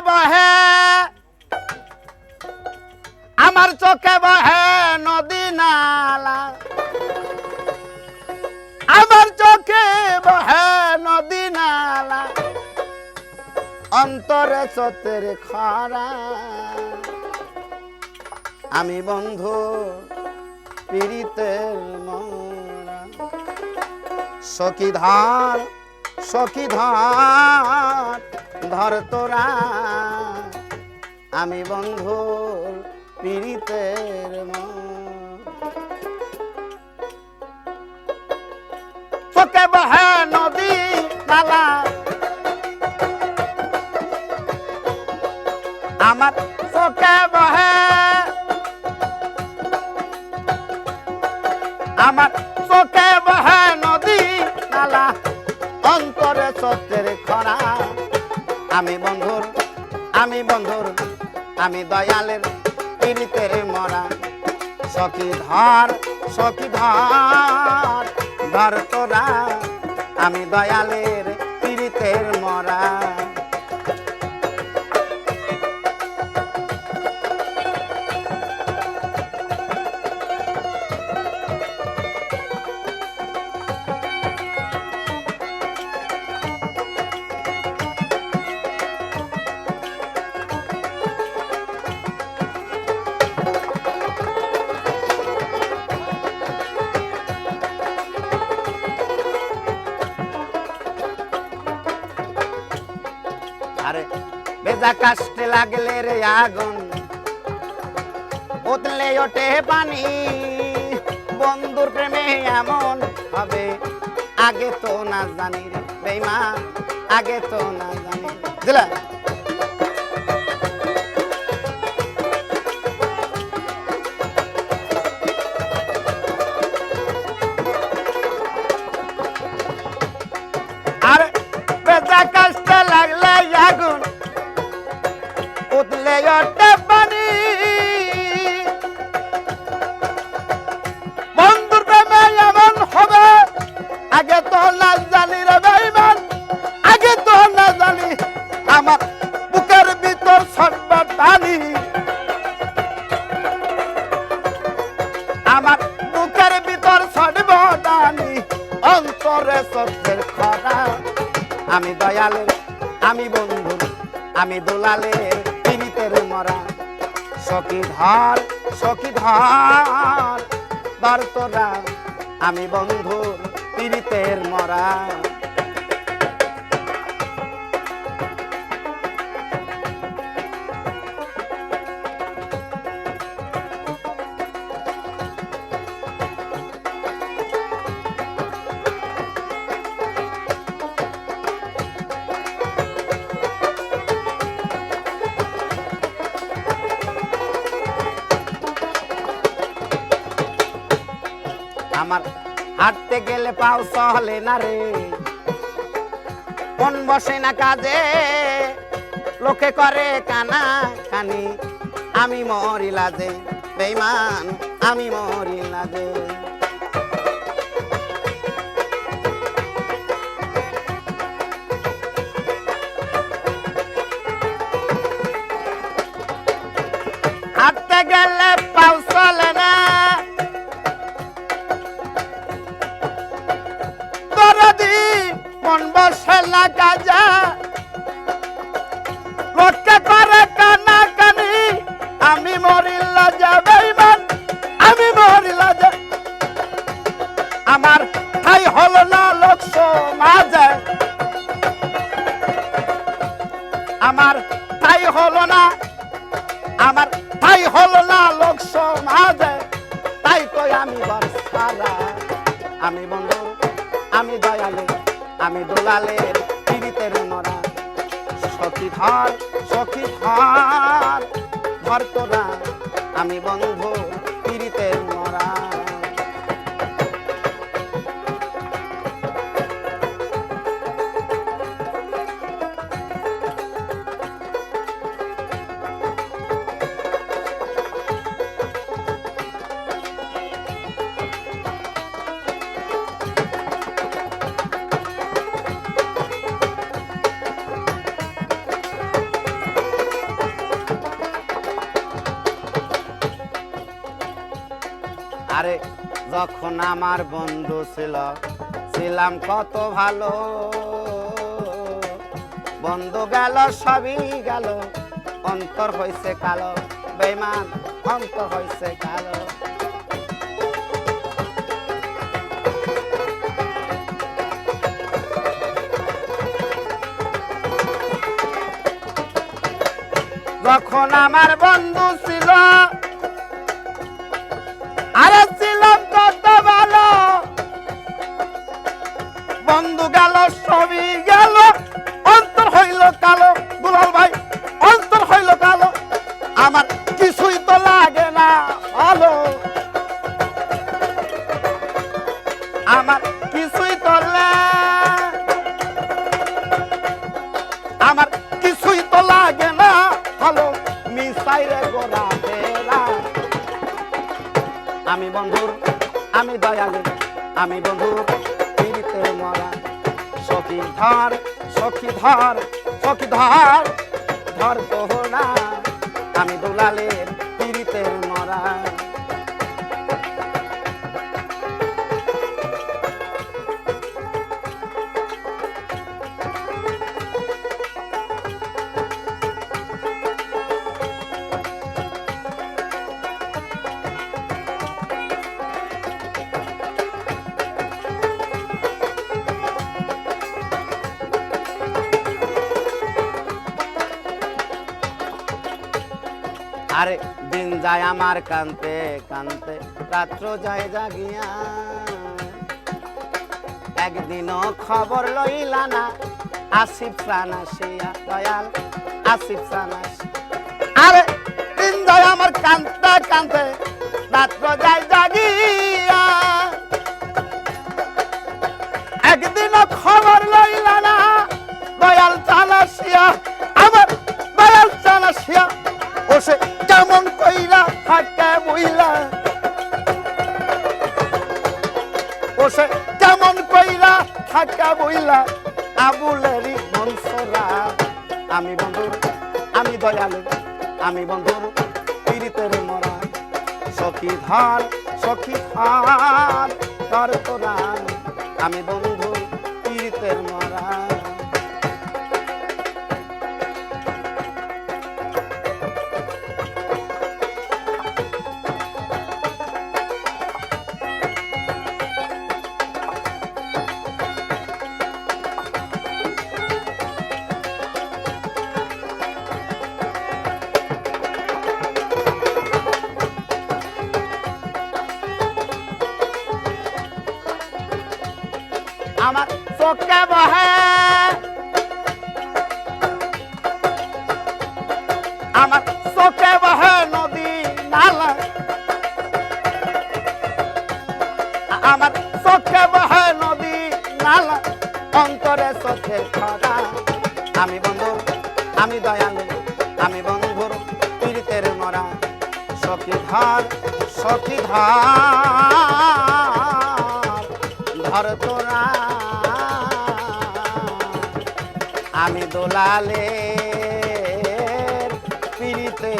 বহে। আমার চোখে বহে নদী নালা। আমার চোখে বহে নদী নালা। অন্তরে সতের খরা। আমি বন্ধু পীড়িতের মরা। সখী ধার, সখী ধার তোরা। আমি বন্ধুর পীড়িতের চোখে বহে নদী নালা। আমার চোখে বহে। আমার চোখে আমি বন্ধুর, আমি দয়ালের পিড়িতে মরা। সখি ধর সখি ধর ধর তোরা, আমি দয়ালের পীড়িতের মরা। আরে, বেজা কাস্টে লাগলে রে আগুন। বদলে ওঠে পানি, বন্ধুর প্রেমে এমন হবে। আগে তো না জানি রে বেমা আগে তো না জানি দিলা টানি আমার বুকের ভিতর সর্বদানি অন্তরে সত্যের খরা। আমি দয়ালের, আমি বন্ধুর, আমি দোলালের পীড়িতের মরা। সখী ধর সখী ধর তোরা, আমি বন্ধু পীড়িতের মরা। আমার হাঁটতে গেলে পাও সহলে না রে। মন বসে না কাজে, লোকে করে কানা কানি আমি মরি লাজে বেইমান আমি মরি লাজে। হাঁটতে গেলে মন বসে লাগা কাজা আমি দোলালের পীড়িতের মরা সখী ধর সখী ধর ধর তোরা। আমি বন্ধু পীড়িতের মরা আরে, যখন আমার বন্ধু ছিল, ছিলাম কত ভালো। বন্ধু গেল, সবই গেল, অন্তর হইছে কালো বেমান অন্তর হইছে কালো। যখন আমার বন্ধু আমি বন্ধুর আমি দয়ালু, আমি বন্ধুর পীড়িতের মরা সখী ধর সখী ধর সখী ধর ধর না আমি দুলালের পীড়িতের মরা আরে দিন যায় আমার কান্তে কান্তে রাত্র যায় জাগিয়া। একদিনও খবর লইলা না, আসিফ প্রাণাসিয়া দয়াল, আসিফ প্রাণাসি আরে দিন যায় আমার কান্তে কান্তে রাত্র যায় জাগিয়া। একদিনও খবর লইলা আমি বন্ধু, আমি দয়ালু, আমি বন্ধু পীড়িতের মরা। সখী ধান সখী ধান তার আমি বন্ধু চোখে বহে। আমার চোখে বহে নদী নালা। আমার চোখে বহে নদী নালা। অন্তরে চোখে খরা আমি বন্ধু, আমি দয়ালু, আমি বন্ধুর পীড়িতের মরা। সখী ধর সখী ধর। ধর তোরা। আমি দোলালে পিড়িতে